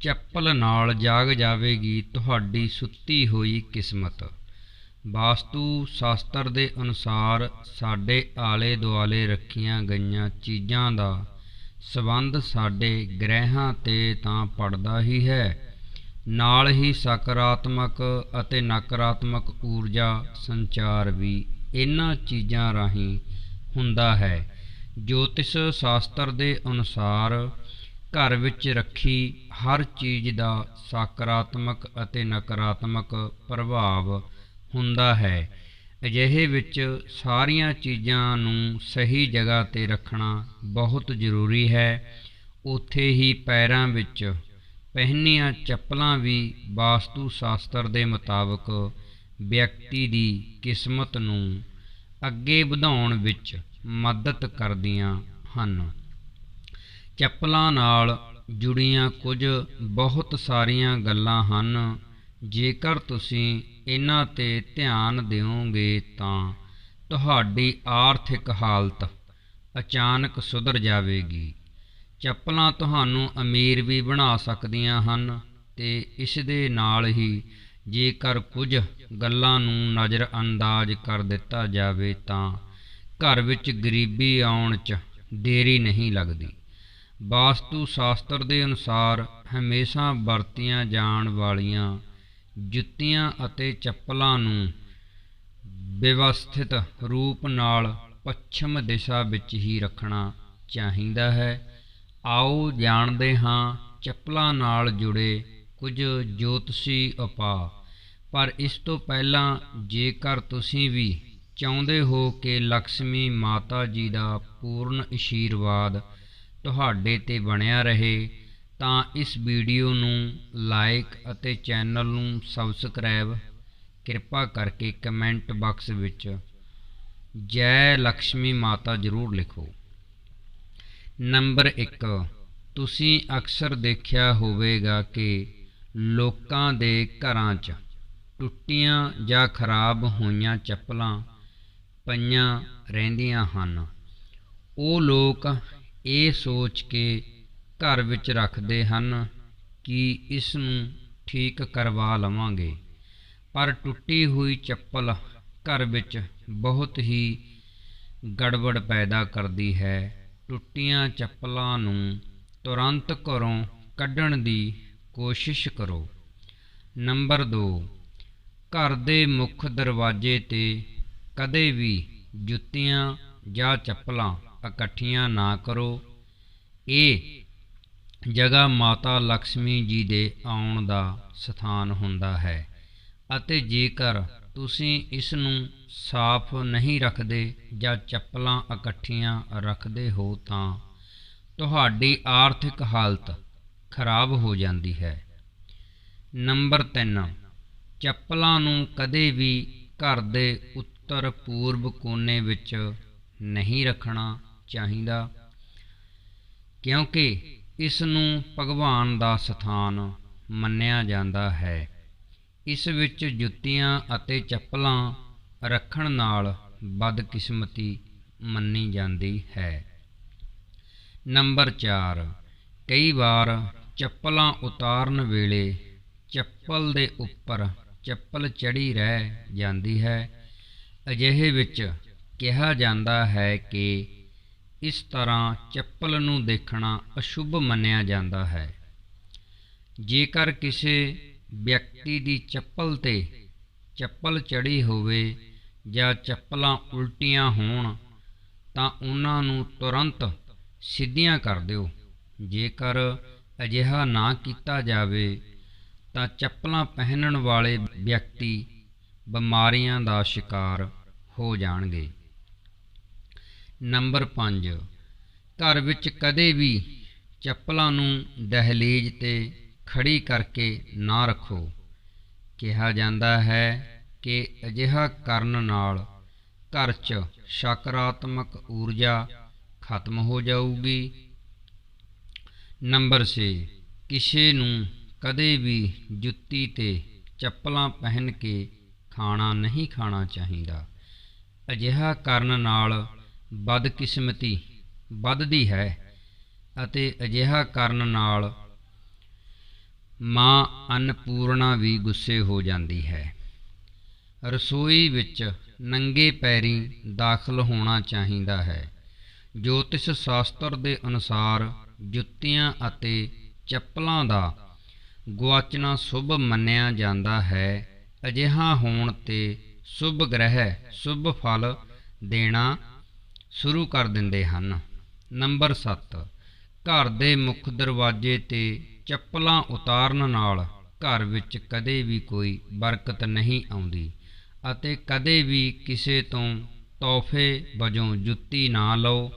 ਚੱਪਲ ਨਾਲ ਜਾਗ ਜਾਵੇਗੀ, ਤੁਹਾਡੀ ਸੁੱਤੀ ਹੋਈ ਕਿਸਮਤ। ਵਾਸਤੂ ਸ਼ਾਸਤਰ ਦੇ ਅਨੁਸਾਰ ਸਾਡੇ ਆਲੇ ਦੁਆਲੇ ਰੱਖੀਆਂ ਗਈਆਂ ਚੀਜ਼ਾਂ ਦਾ ਸਬੰਧ ਸਾਡੇ ਗ੍ਰਹਿਾਂ ਤੇ ਤਾਂ ਪੜਦਾ ਹੀ ਹੈ। ਨਾਲ ਹੀ ਸਕਾਰਾਤਮਕ ਅਤੇ ਨਕਾਰਾਤਮਕ ਊਰਜਾ ਸੰਚਾਰ ਵੀ ਇਹਨਾਂ ਚੀਜ਼ਾਂ ਰਾਹੀਂ ਹੁੰਦਾ ਹੈ। ਜੋਤਿਸ਼ ਸ਼ਾਸਤਰ ਦੇ ਅਨੁਸਾਰ ਘਰ ਵਿੱਚ ਰੱਖੀ ਹਰ ਚੀਜ਼ ਦਾ ਸਕਾਰਾਤਮਕ ਅਤੇ ਨਕਾਰਾਤਮਕ ਪ੍ਰਭਾਵ ਹੁੰਦਾ ਹੈ। ਅਜਿਹੇ ਵਿੱਚ ਸਾਰੀਆਂ ਚੀਜ਼ਾਂ ਨੂੰ ਸਹੀ ਜਗ੍ਹਾ ਤੇ ਰੱਖਣਾ ਬਹੁਤ ਜ਼ਰੂਰੀ ਹੈ। ਉੱਥੇ ਹੀ ਪੈਰਾਂ ਵਿੱਚ ਪਹਿਨੀਆਂ ਚੱਪਲਾਂ ਵੀ ਵਾਸਤੂ ਸ਼ਾਸਤਰ ਦੇ ਮੁਤਾਬਕ ਵਿਅਕਤੀ ਦੀ ਕਿਸਮਤ ਨੂੰ ਅੱਗੇ ਵਧਾਉਣ ਵਿੱਚ ਮਦਦ ਕਰਦੀਆਂ ਹਨ। ਚੱਪਲਾਂ ਨਾਲ ਜੁੜੀਆਂ ਕੁਝ ਬਹੁਤ ਸਾਰੀਆਂ ਗੱਲਾਂ ਹਨ। ਜੇਕਰ ਤੁਸੀਂ ਇਹਨਾਂ ਤੇ ਧਿਆਨ ਦਿਓਗੇ ਤਾਂ ਤੁਹਾਡੀ ਆਰਥਿਕ ਹਾਲਤ ਅਚਾਨਕ ਸੁਧਰ ਜਾਵੇਗੀ। ਚੱਪਲਾਂ ਤੁਹਾਨੂੰ ਅਮੀਰ ਵੀ ਬਣਾ ਸਕਦੀਆਂ ਹਨ ਤੇ ਇਸ ਦੇ ਨਾਲ ਹੀ ਜੇਕਰ ਕੁਝ ਗੱਲਾਂ ਨੂੰ ਨਜ਼ਰਅੰਦਾਜ਼ ਕਰ ਦਿੱਤਾ ਜਾਵੇ ਤਾਂ ਘਰ ਵਿੱਚ ਗਰੀਬੀ ਆਉਣ 'ਚ ਦੇਰੀ ਨਹੀਂ ਲੱਗਦੀ। ਵਾਸਤੂ ਸ਼ਾਸਤਰ ਦੇ ਅਨੁਸਾਰ ਹਮੇਸ਼ਾ ਵਰਤੀਆਂ ਜਾਣ ਵਾਲੀਆਂ ਜੁੱਤੀਆਂ ਅਤੇ ਚੱਪਲਾਂ ਨੂੰ ਵਿਵਸਥਿਤ ਰੂਪ ਨਾਲ ਪੱਛਮ ਦਿਸ਼ਾ ਵਿੱਚ ਹੀ ਰੱਖਣਾ ਚਾਹੀਦਾ ਹੈ। ਆਓ ਜਾਣਦੇ ਹਾਂ ਚੱਪਲਾਂ ਨਾਲ ਜੁੜੇ ਕੁਝ ਜੋਤਸ਼ੀ ਉਪਾਅ ਪਰ ਇਸ ਤੋਂ ਪਹਿਲਾਂ ਜੇਕਰ ਤੁਸੀਂ ਵੀ ਚਾਹੁੰਦੇ ਹੋ ਕਿ ਲక్ష్ਮੀ ਮਾਤਾ ਜੀ ਦਾ ਪੂਰਨ ਅਸ਼ੀਰਵਾਦ ਤੁਹਾਡੇ ਤੇ ਬਣਿਆ ਰਹੇ, ਤਾਂ ਇਸ ਵੀਡੀਓ ਨੂੰ ਲਾਈਕ ਅਤੇ ਚੈਨਲ ਨੂੰ ਸਬਸਕ੍ਰਾਈਬ ਕਿਰਪਾ ਕਰਕੇ ਕਮੈਂਟ ਬਾਕਸ ਵਿੱਚ ਜੈ ਲక్ష్ਮੀ ਮਾਤਾ ਜ਼ਰੂਰ ਲਿਖੋ। ਨੰਬਰ 1 ਤੁਸੀਂ ਅਕਸਰ ਦੇਖਿਆ ਹੋਵੇਗਾ ਕਿ ਲੋਕਾਂ ਦੇ ਘਰਾਂ 'ਚ ਟੁੱਟੀਆਂ ਜਾਂ ਖਰਾਬ ਹੋਈਆਂ ਚੱਪਲਾਂ ਪਈਆਂ ਰਹਿੰਦੀਆਂ ਹਨ। ਉਹ ਲੋਕ ਇਹ ਸੋਚ ਕੇ ਘਰ ਵਿੱਚ ਰੱਖਦੇ ਹਨ ਕਿ ਇਸ ਨੂੰ ਠੀਕ ਕਰਵਾ ਲਵਾਂਗੇ। ਪਰ ਟੁੱਟੀ ਹੋਈ ਚੱਪਲ ਘਰ ਵਿੱਚ ਬਹੁਤ ਹੀ ਗੜਬੜ ਪੈਦਾ ਕਰਦੀ ਹੈ। ਟੁੱਟੀਆਂ ਚੱਪਲਾਂ ਨੂੰ ਤੁਰੰਤ ਘਰੋਂ ਕੱਢਣ ਦੀ ਕੋਸ਼ਿਸ਼ ਕਰੋ। ਨੰਬਰ 2 ਘਰ ਦੇ ਮੁੱਖ ਦਰਵਾਜ਼ੇ ਤੇ ਕਦੇ ਵੀ ਜੁੱਤੀਆਂ ਜਾਂ ਚੱਪਲਾਂ ਇਕੱਠੀਆਂ ਨਾ ਕਰੋ। ਇਹ ਜਗ੍ਹਾ ਮਾਤਾ ਲక్ష్ਮੀ ਜੀ ਦੇ ਆਉਣ ਦਾ ਸਥਾਨ ਹੁੰਦਾ ਹੈ ਅਤੇ ਜੇਕਰ ਤੁਸੀਂ ਇਸ ਨੂੰ ਸਾਫ਼ ਨਹੀਂ ਰੱਖਦੇ ਜਾਂ ਚੱਪਲਾਂ ਇਕੱਠੀਆਂ ਰੱਖਦੇ ਹੋ ਤਾਂ ਤੁਹਾਡੀ ਆਰਥਿਕ ਹਾਲਤ ਖਰਾਬ ਹੋ ਜਾਂਦੀ ਹੈ। ਨੰਬਰ 3 ਚੱਪਲਾਂ ਨੂੰ ਕਦੇ ਵੀ ਘਰ ਦੇ ਉੱਤਰ ਪੂਰਬ ਕੋਨੇ ਵਿੱਚ ਨਹੀਂ ਰੱਖਣਾ। ਚਾਹੀਦਾ। ਕਿਉਂਕਿ ਇਸ ਨੂੰ ਭਗਵਾਨ ਦਾ ਸਥਾਨ ਮੰਨਿਆ ਜਾਂਦਾ ਹੈ। ਇਸ ਵਿੱਚ ਜੁੱਤੀਆਂ ਅਤੇ ਚੱਪਲਾਂ ਰੱਖਣ ਨਾਲ ਬਦਕਿਸਮਤੀ ਮੰਨੀ ਜਾਂਦੀ ਹੈ। ਨੰਬਰ 4 ਕਈ ਵਾਰ ਚੱਪਲਾਂ ਉਤਾਰਨ ਵੇਲੇ ਚੱਪਲ ਦੇ ਉੱਪਰ ਚੱਪਲ ਚੜੀ ਰਹਿ ਜਾਂਦੀ ਹੈ। ਅਜਿਹੇ ਵਿੱਚ ਕਿਹਾ ਜਾਂਦਾ ਹੈ ਕਿ ਇਸ ਤਰ੍ਹਾਂ ਚੱਪਲ ਨੂੰ ਦੇਖਣਾ ਅਸ਼ੁਭ ਮੰਨਿਆ ਜਾਂਦਾ ਹੈ। ਜੇਕਰ ਕਿਸੇ ਵਿਅਕਤੀ ਦੀ ਚੱਪਲ ਤੇ ਚੱਪਲ ਚੜੀ ਹੋਵੇ ਜਾਂ ਚੱਪਲਾਂ ਉਲਟੀਆਂ ਹੋਣ, ਤਾਂ ਉਹਨਾਂ ਨੂੰ ਤੁਰੰਤ ਸਿੱਧੀਆਂ ਕਰ ਦਿਓ। ਜੇਕਰ ਅਜਿਹਾ ਨਾ ਕੀਤਾ ਜਾਵੇ, ਤਾਂ ਚੱਪਲਾਂ ਪਹਿਨਣ ਵਾਲੇ ਵਿਅਕਤੀ ਬਿਮਾਰੀਆਂ ਦਾ ਸ਼ਿਕਾਰ ਹੋ ਜਾਣਗੇ। ਨੰਬਰ 5 ਘਰ ਵਿੱਚ ਕਦੇ ਵੀ ਚੱਪਲਾਂ ਨੂੰ ਦਹਲੀਜ਼ ਤੇ ਖੜੀ ਕਰਕੇ ਨਾ ਰੱਖੋ। ਕਿਹਾ ਜਾਂਦਾ ਹੈ ਕਿ ਅਜਿਹਾ ਕਰਨ ਨਾਲ ਘਰ 'ਚ ਸਕਾਰਾਤਮਕ ਊਰਜਾ ਖਤਮ ਹੋ ਜਾਊਗੀ। ਨੰਬਰ 6 ਕਿਸੇ ਨੂੰ ਕਦੇ ਵੀ ਜੁੱਤੀ ਤੇ ਚੱਪਲਾਂ ਪਹਿਨ ਕੇ ਖਾਣਾ ਨਹੀਂ ਖਾਣਾ ਚਾਹੀਦਾ। ਅਜਿਹਾ ਕਰਨ ਨਾਲ ਬਦਕਿਸਮਤੀ ਵੱਧਦੀ ਹੈ ਅਤੇ ਅਜਿਹਾ ਕਰਨ ਨਾਲ ਮਾਂ ਅੰਨਪੂਰਣਾ ਵੀ ਗੁੱਸੇ ਹੋ ਜਾਂਦੀ ਹੈ। ਰਸੋਈ ਵਿੱਚ ਨੰਗੇ ਪੈਰੀ ਦਾਖਲ ਹੋਣਾ ਚਾਹੀਦਾ ਹੈ। ਜੋਤਿਸ਼ ਸ਼ਾਸਤਰ ਦੇ ਅਨੁਸਾਰ ਜੁੱਤੀਆਂ ਅਤੇ ਚੱਪਲਾਂ ਦਾ ਗੁਆਚਣਾ ਸ਼ੁਭ ਮੰਨਿਆ ਜਾਂਦਾ ਹੈ। ਅਜਿਹਾ ਹੋਣ ਤੇ ਸ਼ੁਭ ਗ੍ਰਹਿ, ਸ਼ੁਭ ਫਲ ਦੇਣਾ ਸ਼ੁਰੂ ਕਰ ਦਿੰਦੇ ਹਨ। ਨੰਬਰ 7 ਘਰ ਦੇ ਮੁੱਖ ਦਰਵਾਜ਼ੇ ਤੇ ਚੱਪਲਾਂ ਉਤਾਰਨ ਨਾਲ ਘਰ ਵਿੱਚ ਕਦੇ ਵੀ ਕੋਈ ਬਰਕਤ ਨਹੀਂ ਆਉਂਦੀ ਅਤੇ ਕਦੇ ਵੀ ਕਿਸੇ ਤੋਂ ਤੋਹਫੇ ਵਜੋਂ ਜੁੱਤੀ ਨਾ ਲਓ।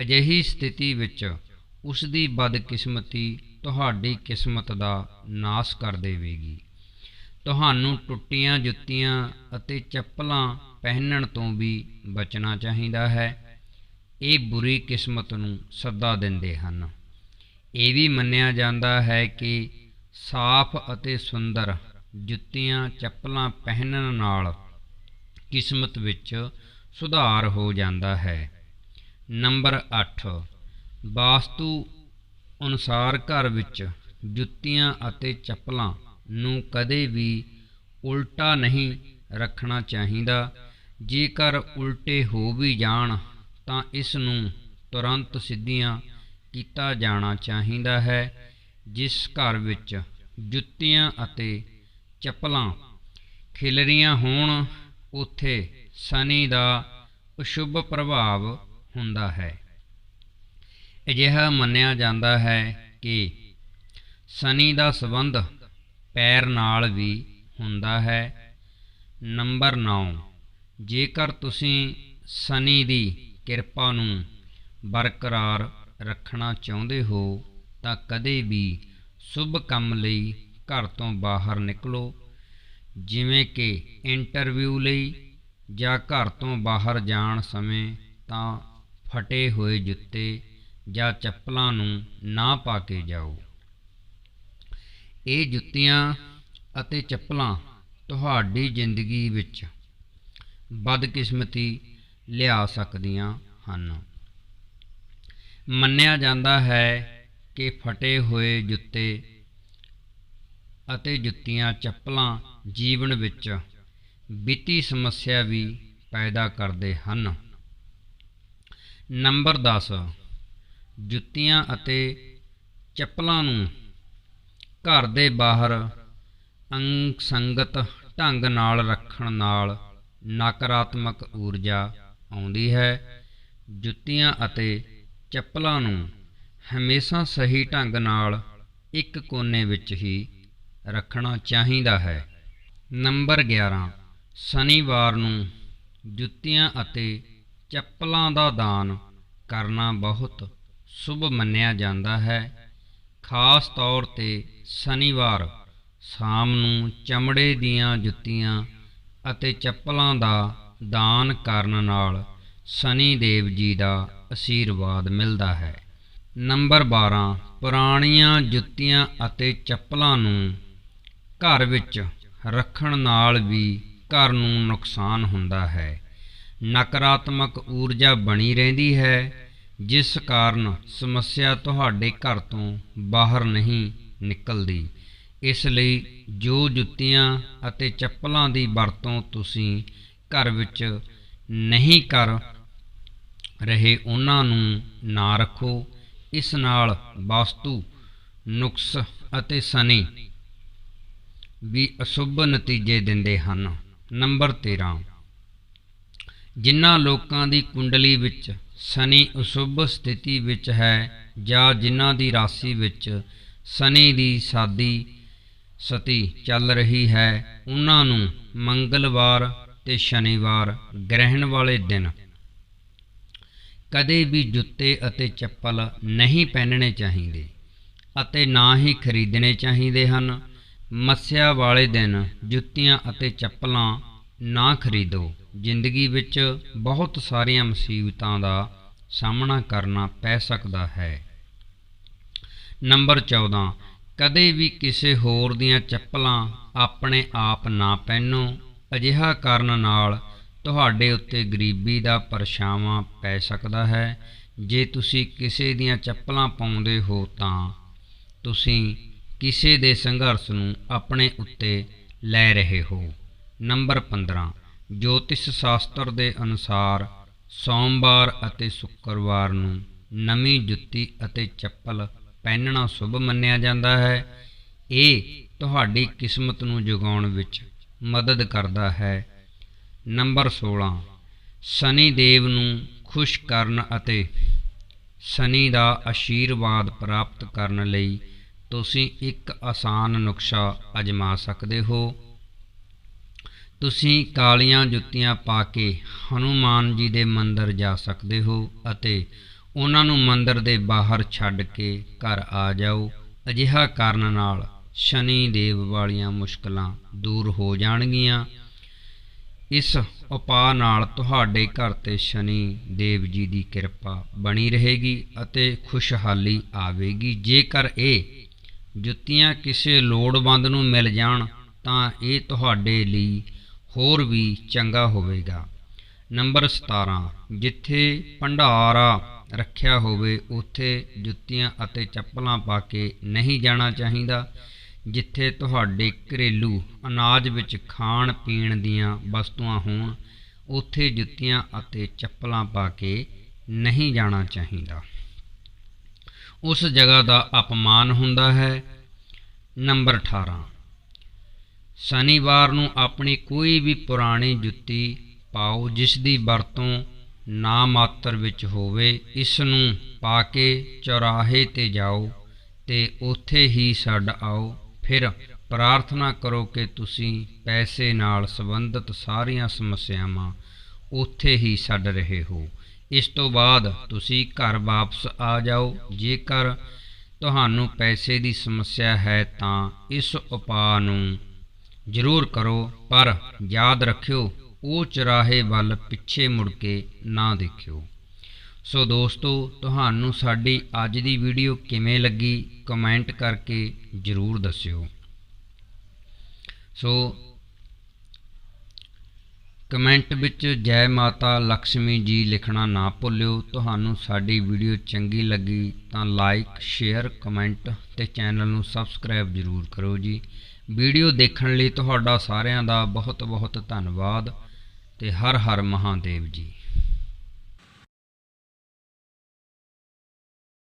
ਅਜਿਹੀ ਸਥਿਤੀ ਵਿੱਚ ਉਸ ਦੀ ਬਦਕਿਸਮਤੀ ਤੁਹਾਡੀ ਕਿਸਮਤ ਦਾ ਨਾਸ਼ ਕਰ ਦੇਵੇਗੀ। ਤੁਹਾਨੂੰ ਟੁੱਟੀਆਂ ਜੁੱਤੀਆਂ ਅਤੇ ਚੱਪਲਾਂ ਪਹਿਨਣ ਤੋਂ ਵੀ ਬਚਣਾ ਚਾਹੀਦਾ ਹੈ। ਇਹ ਬੁਰੀ ਕਿਸਮਤ ਨੂੰ ਸੱਦਾ ਦਿੰਦੇ ਹਨ। ਇਹ ਵੀ ਮੰਨਿਆ ਜਾਂਦਾ ਹੈ ਕਿ ਸਾਫ਼ ਅਤੇ ਸੁੰਦਰ ਜੁੱਤੀਆਂ, ਚੱਪਲਾਂ ਪਹਿਨਣ ਨਾਲ ਕਿਸਮਤ ਵਿੱਚ ਸੁਧਾਰ ਹੋ ਜਾਂਦਾ ਹੈ। ਨੰਬਰ 8 ਵਾਸਤੂ ਅਨੁਸਾਰ ਘਰ ਵਿੱਚ ਜੁੱਤੀਆਂ ਅਤੇ ਚੱਪਲਾਂ ਨੂੰ ਕਦੇ ਵੀ ਉਲਟਾ ਨਹੀਂ ਰੱਖਣਾ ਚਾਹੀਦਾ। ਜੇਕਰ ਉਲਟੇ ਹੋ ਵੀ ਜਾਣ ਤਾਂ ਇਸ ਨੂੰ ਤੁਰੰਤ ਸਿੱਧੀਆਂ ਕੀਤਾ ਜਾਣਾ ਚਾਹੀਦਾ ਹੈ, ਜਿਸ ਘਰ ਵਿੱਚ ਜੁੱਤੀਆਂ ਅਤੇ ਚੱਪਲਾਂ ਖਿਲਰੀਆਂ ਹੋਣ, ਉੱਥੇ ਸ਼ਨੀ ਦਾ ਅਸ਼ੁਭ ਪ੍ਰਭਾਵ ਹੁੰਦਾ ਹੈ। ਅਜਿਹਾ ਮੰਨਿਆ ਜਾਂਦਾ ਹੈ ਕਿ ਸ਼ਨੀ ਦਾ ਸੰਬੰਧ ਪੈਰ ਨਾਲ ਵੀ ਹੁੰਦਾ ਹੈ। ਨੰਬਰ 9 ਜੇਕਰ ਤੁਸੀਂ ਸ਼ਨੀ ਦੀ ਕਿਰਪਾ ਨੂੰ ਬਰਕਰਾਰ ਰੱਖਣਾ ਚਾਹੁੰਦੇ ਹੋ, ਤਾਂ ਕਦੇ ਵੀ ਸ਼ੁਭ ਕੰਮ ਲਈ ਘਰ ਤੋਂ ਬਾਹਰ ਨਿਕਲੋ। ਜਿਵੇਂ ਕਿ ਇੰਟਰਵਿਊ ਲਈ ਜਾਂ ਘਰ ਤੋਂ ਬਾਹਰ ਜਾਣ ਸਮੇਂ ਤਾਂ ਫਟੇ ਹੋਏ ਜੁੱਤੇ ਜਾਂ ਚੱਪਲਾਂ ਨੂੰ ਨਾ ਪਾ ਕੇ ਜਾਓ। ਇਹ ਜੁੱਤੀਆਂ ਅਤੇ ਚੱਪਲਾਂ ਤੁਹਾਡੀ ਜ਼ਿੰਦਗੀ ਵਿੱਚ ਬਦਕਿਸਮਤੀ ਲਿਆ ਸਕਦੀਆਂ ਹਨ। ਮੰਨਿਆ ਜਾਂਦਾ ਹੈ ਕਿ ਫਟੇ ਹੋਏ ਜੁੱਤੇ ਅਤੇ ਜੁੱਤੀਆਂ ਚੱਪਲਾਂ ਜੀਵਨ ਵਿੱਚ ਵਿੱਤੀ ਸਮੱਸਿਆ ਵੀ ਪੈਦਾ ਕਰਦੇ ਹਨ। ਨੰਬਰ 10 ਜੁੱਤੀਆਂ ਅਤੇ ਚੱਪਲਾਂ ਨੂੰ ਘਰ ਦੇ ਬਾਹਰ ਅੰਗਸੰਗਤ ਢੰਗ ਨਾਲ ਰੱਖਣ ਨਾਲ ਨਕਾਰਾਤਮਕ ਊਰਜਾ ਆਉਂਦੀ ਹੈ। ਜੁੱਤੀਆਂ ਅਤੇ ਚੱਪਲਾਂ ਨੂੰ ਹਮੇਸ਼ਾ ਸਹੀ ਢੰਗ ਨਾਲ ਇੱਕ ਕੋਨੇ ਵਿੱਚ ਹੀ ਰੱਖਣਾ ਚਾਹੀਦਾ ਹੈ। ਨੰਬਰ 11 ਸ਼ਨੀਵਾਰ ਨੂੰ ਜੁੱਤੀਆਂ ਅਤੇ ਚੱਪਲਾਂ ਦਾ ਦਾਨ ਕਰਨਾ ਬਹੁਤ ਸ਼ੁਭ ਮੰਨਿਆ ਜਾਂਦਾ ਹੈ। ਖਾਸ ਤੌਰ ਤੇ ਸ਼ਨੀਵਾਰ, ਸ਼ਾਮ ਨੂੰ ਚਮੜੇ ਦੀਆਂ ਜੁੱਤੀਆਂ ਅਤੇ ਚੱਪਲਾਂ ਦਾ ਦਾਨ ਕਰਨ ਨਾਲ ਸ਼ਨੀ ਦੇਵ ਜੀ ਦਾ ਅਸ਼ੀਰਵਾਦ ਮਿਲਦਾ ਹੈ। ਨੰਬਰ 12 ਪੁਰਾਣੀਆਂ ਜੁੱਤੀਆਂ ਅਤੇ ਚੱਪਲਾਂ ਨੂੰ ਘਰ ਵਿੱਚ ਰੱਖਣ ਨਾਲ ਵੀ ਘਰ ਨੂੰ ਨੁਕਸਾਨ ਹੁੰਦਾ ਹੈ। ਨਕਾਰਾਤਮਕ ਊਰਜਾ ਬਣੀ ਰਹਿੰਦੀ ਹੈ, ਜਿਸ ਕਾਰਨ ਸਮੱਸਿਆ ਤੁਹਾਡੇ ਘਰ ਤੋਂ ਬਾਹਰ ਨਹੀਂ ਨਿਕਲਦੀ। ਇਸ ਲਈ ਜੋ ਜੁੱਤੀਆਂ ਅਤੇ ਚੱਪਲਾਂ ਦੀ ਵਰਤੋਂ ਤੁਸੀਂ ਘਰ ਵਿੱਚ ਨਹੀਂ ਕਰ ਰਹੇ, ਉਹਨਾਂ ਨੂੰ ਨਾ ਰੱਖੋ। ਇਸ ਨਾਲ ਵਾਸਤੂ, ਨੁਕਸ ਅਤੇ ਸ਼ਨੀ ਵੀ ਅਸ਼ੁਭ ਨਤੀਜੇ ਦਿੰਦੇ ਹਨ। ਨੰਬਰ 13 ਜਿਨ੍ਹਾਂ ਲੋਕਾਂ ਦੀ ਕੁੰਡਲੀ ਵਿੱਚ ਸ਼ਨੀ ਅਸ਼ੁਭ ਸਥਿਤੀ ਵਿੱਚ ਹੈ ਜਾਂ ਜਿਨ੍ਹਾਂ ਦੀ ਰਾਸ਼ੀ ਵਿੱਚ ਸ਼ਨੀ ਦੀ ਸਾਦੀ ਸਤੀ ਚੱਲ ਰਹੀ ਹੈ, ਉਹਨਾਂ ਨੂੰ ਮੰਗਲਵਾਰ ਤੇ ਸ਼ਨੀਵਾਰ ਗ੍ਰਹਿਣ ਵਾਲੇ ਦਿਨ। ਕਦੇ ਵੀ ਜੁੱਤੇ ਅਤੇ ਚੱਪਲ ਨਹੀਂ ਪਹਿਨਣੇ ਚਾਹੀਦੇ ਅਤੇ ਨਾ ਹੀ ਖਰੀਦਣੇ ਚਾਹੀਦੇ ਹਨ। ਮੱਸਿਆ ਵਾਲੇ ਦਿਨ ਜੁੱਤੀਆਂ ਅਤੇ ਚੱਪਲਾਂ ਨਾ ਖਰੀਦੋ। ਜ਼ਿੰਦਗੀ ਵਿੱਚ ਬਹੁਤ ਸਾਰੀਆਂ ਮੁਸੀਬਤਾਂ ਦਾ ਸਾਹਮਣਾ ਕਰਨਾ ਪੈ ਸਕਦਾ ਹੈ। ਨੰਬਰ 14 ਕਦੇ ਵੀ ਕਿਸੇ ਹੋਰ ਦੀਆਂ ਚੱਪਲਾਂ ਆਪਣੇ ਆਪ ਨਾ ਪਹਿਨੋ ਅਜਿਹਾ ਕਰਨ ਨਾਲ ਤੁਹਾਡੇ ਉੱਤੇ ਗਰੀਬੀ ਦਾ ਪਰਛਾਵਾਂ ਪੈ ਸਕਦਾ ਹੈ। ਜੇ ਤੁਸੀਂ ਕਿਸੇ ਦੀਆਂ ਚੱਪਲਾਂ ਪਾਉਂਦੇ ਹੋ ਤਾਂ ਤੁਸੀਂ ਕਿਸੇ ਦੇ ਸੰਘਰਸ਼ ਨੂੰ ਆਪਣੇ ਉੱਤੇ ਲੈ ਰਹੇ ਹੋ। ਨੰਬਰ 15 ਜੋਤਿਸ਼ ਸ਼ਾਸਤਰ ਦੇ ਅਨੁਸਾਰ ਸੋਮਵਾਰ ਅਤੇ ਸ਼ੁੱਕਰਵਾਰ ਨੂੰ ਨਵੀਂ ਜੁੱਤੀ ਅਤੇ ਚੱਪਲ ਪਹਿਨਣਾ ਸ਼ੁਭ ਮੰਨਿਆ ਜਾਂਦਾ ਹੈ। ਇਹ ਤੁਹਾਡੀ ਕਿਸਮਤ ਨੂੰ ਜਗਾਉਣ ਵਿੱਚ ਮਦਦ ਕਰਦਾ ਹੈ। ਨੰਬਰ 16 ਸ਼ਨੀ ਦੇਵ ਨੂੰ ਖੁਸ਼ ਕਰਨ ਅਤੇ ਸ਼ਨੀ ਦਾ ਆਸ਼ੀਰਵਾਦ ਪ੍ਰਾਪਤ ਕਰਨ ਲਈ ਤੁਸੀਂ ਇੱਕ ਆਸਾਨ ਨੁਕਸਾ ਅਜਮਾ ਸਕਦੇ ਹੋ। ਤੁਸੀਂ ਕਾਲੀਆਂ ਜੁੱਤੀਆਂ ਪਾ ਕੇ ਹਨੂਮਾਨ ਜੀ ਦੇ ਮੰਦਰ ਜਾ ਸਕਦੇ ਹੋ ਅਤੇ ਉਹਨਾਂ ਨੂੰ ਮੰਦਰ ਦੇ ਬਾਹਰ ਛੱਡ ਕੇ ਘਰ ਆ ਜਾਓ। ਅਜਿਹਾ ਕਰਨ ਨਾਲ ਸ਼ਨੀ ਦੇਵ ਵਾਲੀਆਂ ਮੁਸ਼ਕਲਾਂ ਦੂਰ ਹੋ ਜਾਣਗੀਆਂ। ਇਸ ਉਪਾਅ ਨਾਲ ਤੁਹਾਡੇ ਘਰ ਤੇ ਸ਼ਨੀ ਦੇਵ ਜੀ ਦੀ ਕਿਰਪਾ ਬਣੀ ਰਹੇਗੀ ਅਤੇ ਖੁਸ਼ਹਾਲੀ ਆਵੇਗੀ। ਜੇਕਰ ਇਹ ਜੁੱਤੀਆਂ ਕਿਸੇ ਲੋੜਵੰਦ ਨੂੰ ਮਿਲ ਜਾਣ, ਤਾਂ ਇਹ ਤੁਹਾਡੇ ਲਈ ਹੋਰ ਵੀ ਚੰਗਾ ਹੋਵੇਗਾ। ਨੰਬਰ 17 ਜਿੱਥੇ ਭੰਡਾਰਾ ਰੱਖਿਆ ਹੋਵੇ, ਉੱਥੇ ਜੁੱਤੀਆਂ ਅਤੇ ਚੱਪਲਾਂ ਪਾ ਕੇ ਨਹੀਂ ਜਾਣਾ ਚਾਹੀਦਾ। ਜਿੱਥੇ ਤੁਹਾਡੇ ਘਰੇਲੂ ਅਨਾਜ ਵਿੱਚ ਖਾਣ ਪੀਣ ਦੀਆਂ ਵਸਤੂਆਂ ਹੋਣ, ਉੱਥੇ ਜੁੱਤੀਆਂ ਅਤੇ ਚੱਪਲਾਂ ਪਾ ਕੇ ਨਹੀਂ ਜਾਣਾ ਚਾਹੀਦਾ। ਉਸ ਜਗ੍ਹਾ ਦਾ ਅਪਮਾਨ ਹੁੰਦਾ ਹੈ। ਨੰਬਰ 18 ਸ਼ਨੀਵਾਰ ਨੂੰ ਆਪਣੀ ਕੋਈ ਵੀ ਪੁਰਾਣੀ ਜੁੱਤੀ ਪਾਓ ਜਿਸ ਦੀ ਵਰਤੋਂ ਨਾ ਮਾਤਰ ਵਿੱਚ ਹੋਵੇ, ਇਸ ਨੂੰ ਪਾ ਕੇ ਚੌਰਾਹੇ ਤੇ ਜਾਓ ਤੇ ਉੱਥੇ ਹੀ ਛੱਡ ਆਓ। ਫਿਰ ਪ੍ਰਾਰਥਨਾ ਕਰੋ ਕਿ ਤੁਸੀਂ ਪੈਸੇ ਨਾਲ ਸੰਬੰਧਿਤ ਸਾਰੀਆਂ ਸਮੱਸਿਆਵਾਂ ਉੱਥੇ ਹੀ ਛੱਡ ਰਹੇ ਹੋ। ਇਸ ਤੋਂ ਬਾਅਦ ਤੁਸੀਂ ਘਰ ਵਾਪਸ ਆ ਜਾਓ। ਜੇਕਰ ਤੁਹਾਨੂੰ ਪੈਸੇ ਦੀ ਸਮੱਸਿਆ ਹੈ ਤਾਂ ਇਸ ਉਪਾਅ ਨੂੰ ਜ਼ਰੂਰ ਕਰੋ, ਪਰ ਯਾਦ ਰੱਖਿਓ, ਉਹ ਚਰਾਹੇ ਵੱਲ ਪਿੱਛੇ ਮੁੜ ਕੇ ਨਾ ਦੇਖਿਓ। ਸੋ ਦੋਸਤੋ, ਤੁਹਾਨੂੰ ਸਾਡੀ ਅੱਜ ਦੀ ਵੀਡੀਓ ਕਿਵੇਂ ਲੱਗੀ? ਕਮੈਂਟ ਕਰਕੇ ਜ਼ਰੂਰ ਦੱਸਿਓ। ਸੋ ਕਮੈਂਟ ਵਿੱਚ ਜੈ ਮਾਤਾ ਲక్ష్ਮੀ ਜੀ ਲਿਖਣਾ ਨਾ ਭੁੱਲਿਓ, ਤੁਹਾਨੂੰ ਸਾਡੀ ਵੀਡੀਓ ਚੰਗੀ ਲੱਗੀ ਤਾਂ ਲਾਈਕ ਸ਼ੇਅਰ ਕਮੈਂਟ ਤੇ ਚੈਨਲ ਨੂੰ ਸਬਸਕ੍ਰਾਈਬ ਜ਼ਰੂਰ ਕਰੋ ਜੀ। ਵੀਡੀਓ ਦੇਖਣ ਲਈ ਤੁਹਾਡਾ ਸਾਰਿਆਂ ਦਾ ਬਹੁਤ ਬਹੁਤ ਧੰਨਵਾਦ ਤੇ ਹਰ ਹਰ ਮਹਾਦੇਵ ਜੀ।